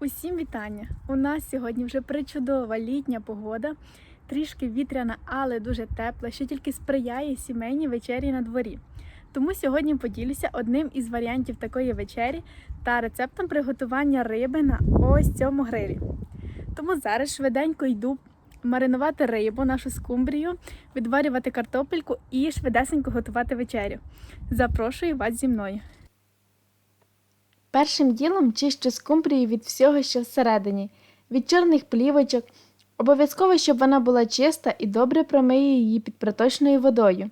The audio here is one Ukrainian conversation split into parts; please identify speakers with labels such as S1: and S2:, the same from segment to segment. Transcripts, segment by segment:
S1: Усім вітання! У нас сьогодні вже причудова літня погода, трішки вітряна, але дуже тепла, що тільки сприяє сімейній вечері на дворі. Тому сьогодні поділюся одним із варіантів такої вечері та рецептом приготування риби на ось цьому грилі. Тому зараз швиденько йду маринувати рибу, нашу скумбрію, відварювати картопельку і швидесенько готувати вечерю. Запрошую вас зі мною. Першим ділом чищу скумбрію від всього, що всередині, від чорних плівочок. Обов'язково, щоб вона була чиста і добре промию її під проточною водою.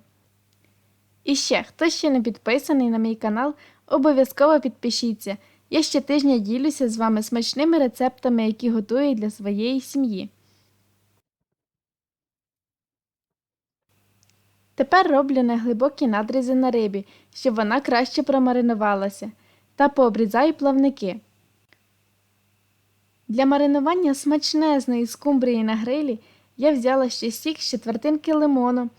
S1: І ще, хто ще не підписаний на мій канал, обов'язково підпишіться. Я ще тижня ділюся з вами смачними рецептами, які готую для своєї сім'ї. Тепер роблю неглибокі надрізи на рибі, щоб вона краще промаринувалася та пообрізаю плавники. Для маринування смачнезної скумбрії на грилі я взяла ще сік з четвертинки лимону,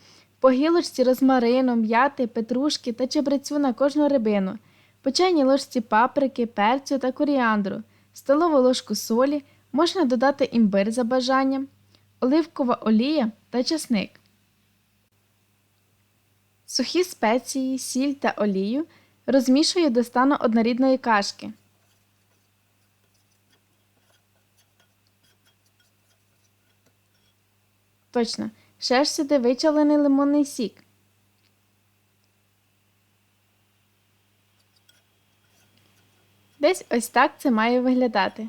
S1: по гілочці розмарину, м'яти, петрушки та чебрецю на кожну рибину, по чайній ложці паприки, перцю та коріандру, столову ложку солі, можна додати імбир за бажанням, оливкова олія та часник. Сухі спеції, сіль та олію розмішую до стану однорідної кашки. Точно, ще ж сюди вичавлений лимонний сік. Десь ось так це має виглядати.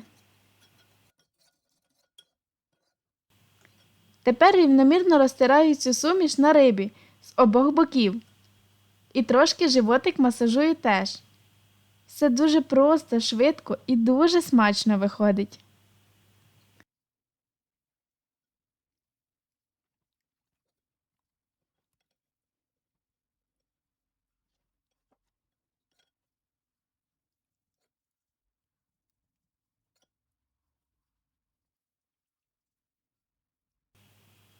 S1: Тепер рівномірно розтираю цю суміш на рибі з обох боків. І трошки животик масажую теж. Все дуже просто, швидко і дуже смачно виходить.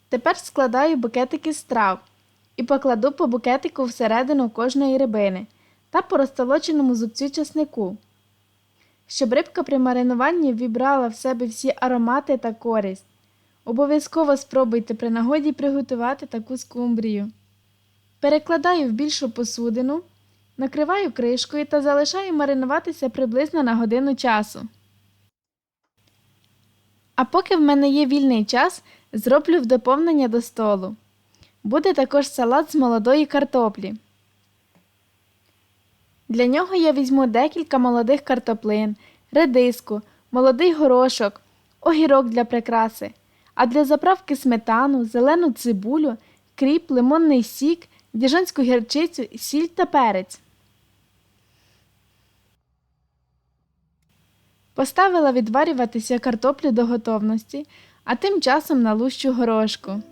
S1: Тепер складаю букетики з трав і покладу по букетику всередину кожної рибини та по розтолоченому зубцю часнику, щоб рибка при маринуванні вібрала в себе всі аромати та користь. Обов'язково спробуйте при нагоді приготувати таку скумбрію. Перекладаю в більшу посудину, накриваю кришкою та залишаю маринуватися приблизно на годину часу. А поки в мене є вільний час, зроблю в доповнення до столу. Буде також салат з молодої картоплі. Для нього я візьму декілька молодих картоплин, редиску, молодий горошок, огірок для прикраси, а для заправки сметану, зелену цибулю, кріп, лимонний сік, діжонську гірчицю, сіль та перець. Поставила відварюватися картоплю до готовності, а тим часом налущу горошку.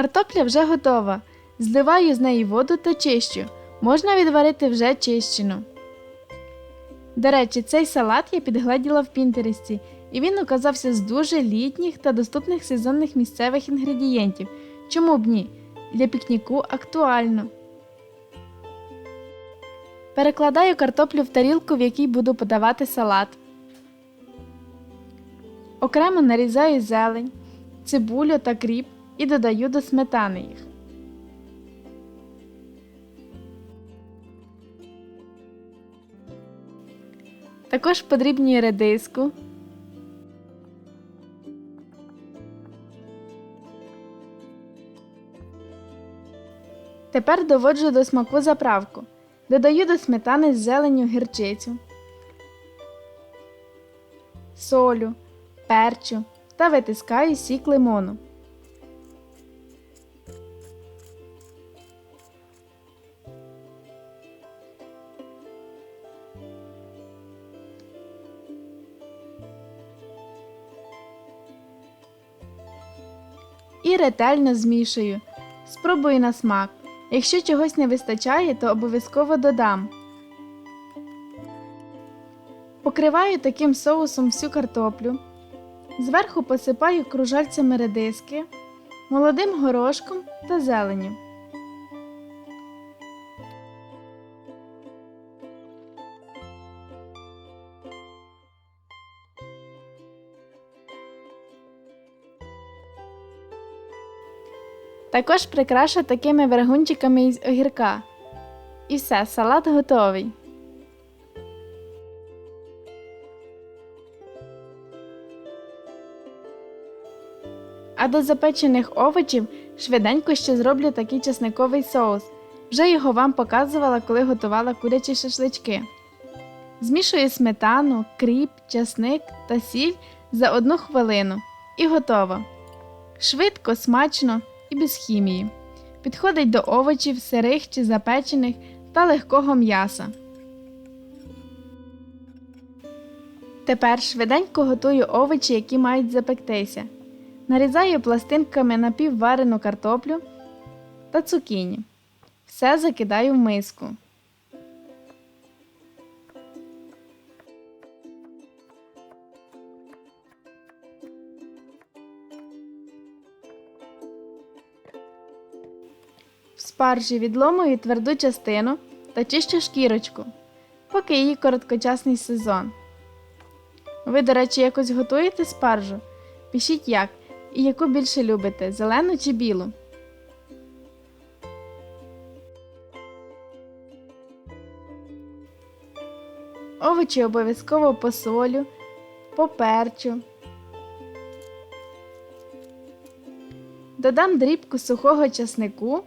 S1: Картопля вже готова. Зливаю з неї воду та чищу. Можна відварити вже чищену. До речі, цей салат я підгледіла в Пінтересті, і він оказався з дуже літніх та доступних сезонних місцевих інгредієнтів. Чому б ні? Для пікніку актуально. Перекладаю картоплю в тарілку, в якій буду подавати салат. Окремо нарізаю зелень, цибулю та кріп і додаю до сметани їх. Також подрібнюю редиску. Тепер доводжу до смаку заправку. Додаю до сметани з зеленю гірчицю, солю, перчу та витискаю сік лимону. Ретельно змішую. Спробую на смак. Якщо чогось не вистачає, то обов'язково додам. Покриваю таким соусом всю картоплю. Зверху посипаю кружальцями редиски, молодим горошком та зеленю. Також прикрашу такими вергунчиками із огірка. І все, салат готовий. А до запечених овочів швиденько ще зроблю такий чесниковий соус. Вже його вам показувала, коли готувала курячі шашлички. Змішую сметану, кріп, часник та сіль за одну хвилину. І готово. Швидко, смачно і без хімії. Підходить до овочів, сирих чи запечених та легкого м'яса. Тепер швиденько готую овочі, які мають запектися. Нарізаю пластинками напівварену картоплю та цукіні. Все закидаю в миску. В спаржі відломую тверду частину та чищу шкірочку, поки її короткочасний сезон. Ви, до речі, якось готуєте спаржу? Пишіть як і яку більше любите зелену чи білу. Овочі обов'язково посолю, поперчу. Додам дрібку сухого часнику,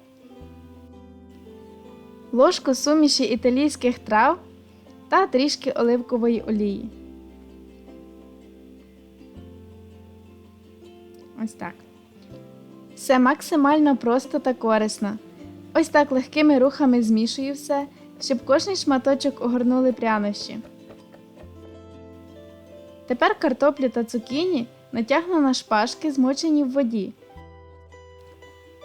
S1: ложку суміші італійських трав та трішки оливкової олії. Ось так. Все максимально просто та корисно. Ось так легкими рухами змішую все, щоб кожний шматочок огорнули прянощі. Тепер картоплю та цукіні натягну на шпажки, змочені в воді.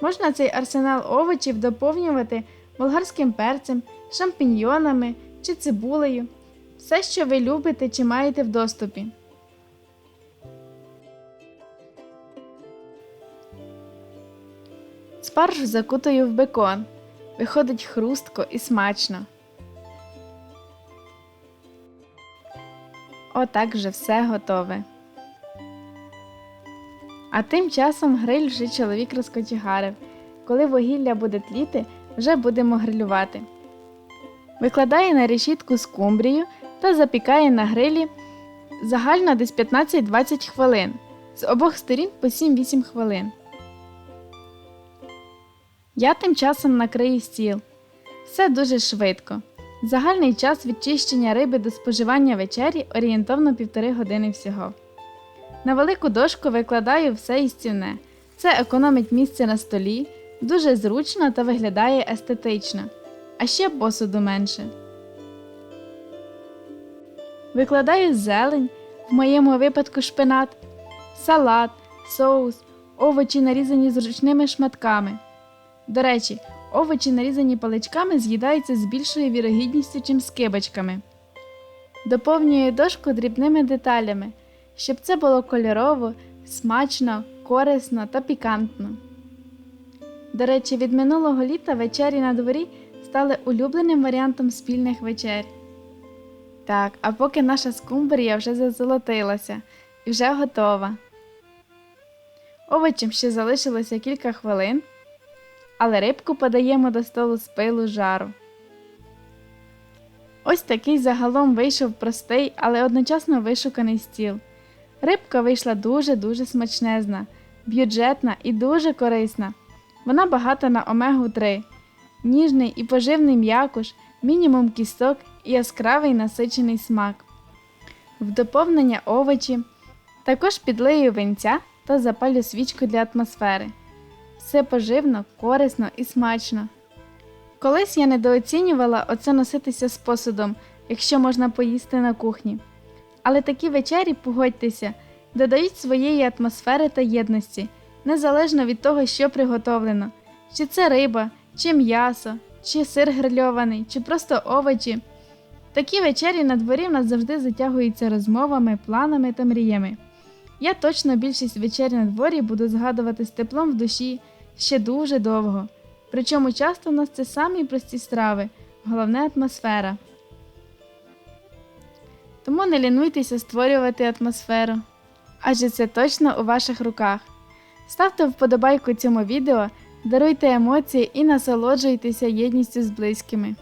S1: Можна цей арсенал овочів доповнювати болгарським перцем, шампіньйонами чи цибулею. Все, що ви любите чи маєте в доступі. Спаржу закутаю в бекон. Виходить хрустко і смачно. Отак вже все готове. А тим часом гриль вже чоловік розкочегарив. Коли вугілля буде тліти, вже будемо грилювати. Викладає на решітку скумбрію та запікає на грилі загально десь 15-20 хвилин. З обох сторін по 7-8 хвилин. Я тим часом накрию стіл. Все дуже швидко. Загальний час відчищення риби до споживання вечері орієнтовно півтори години всього. На велику дошку викладаю все істівне. Це економить місце на столі, дуже зручно та виглядає естетично, а ще посуду менше. Викладаю зелень, в моєму випадку шпинат, салат, соус, овочі нарізані зручними шматками. До речі, овочі, нарізані паличками, з'їдаються з більшою вірогідністю, чим скибочками. Доповнюю дошку дрібними деталями, щоб це було кольорово, смачно, корисно та пікантно. До речі, від минулого літа вечері на дворі стали улюбленим варіантом спільних вечер. Так, а поки наша скумбрія вже зазолотилася і вже готова. Овочам ще залишилося кілька хвилин але рибку подаємо до столу з пилу жару. Ось такий загалом вийшов простий, але одночасно вишуканий стіл. Рибка вийшла дуже-дуже смачнезна, бюджетна і дуже корисна. Вона багата на омегу 3, ніжний і поживний м'якуш, мінімум кісток і яскравий насичений смак. В доповнення овочі. Також підлию винця та запалю свічку для атмосфери все поживно, корисно і смачно. Колись я недооцінювала оце носитися з посудом, якщо можна поїсти на кухні. Але такі вечері, погодьтеся, додають своєї атмосфери та єдності, незалежно від того, що приготовлено, чи це риба, чи м'ясо, чи сир грильований, чи просто овочі. Такі вечері на дворі в нас завжди затягуються розмовами, планами та мріями. Я точно більшість вечері на дворі буду згадувати з теплом в душі ще дуже довго. Причому часто у нас це самі прості страви, головне атмосфера. Тому не лінуйтеся створювати атмосферу. Адже це точно у ваших руках. Ставте вподобайку цьому відео, даруйте емоції і насолоджуйтеся єдністю з близькими.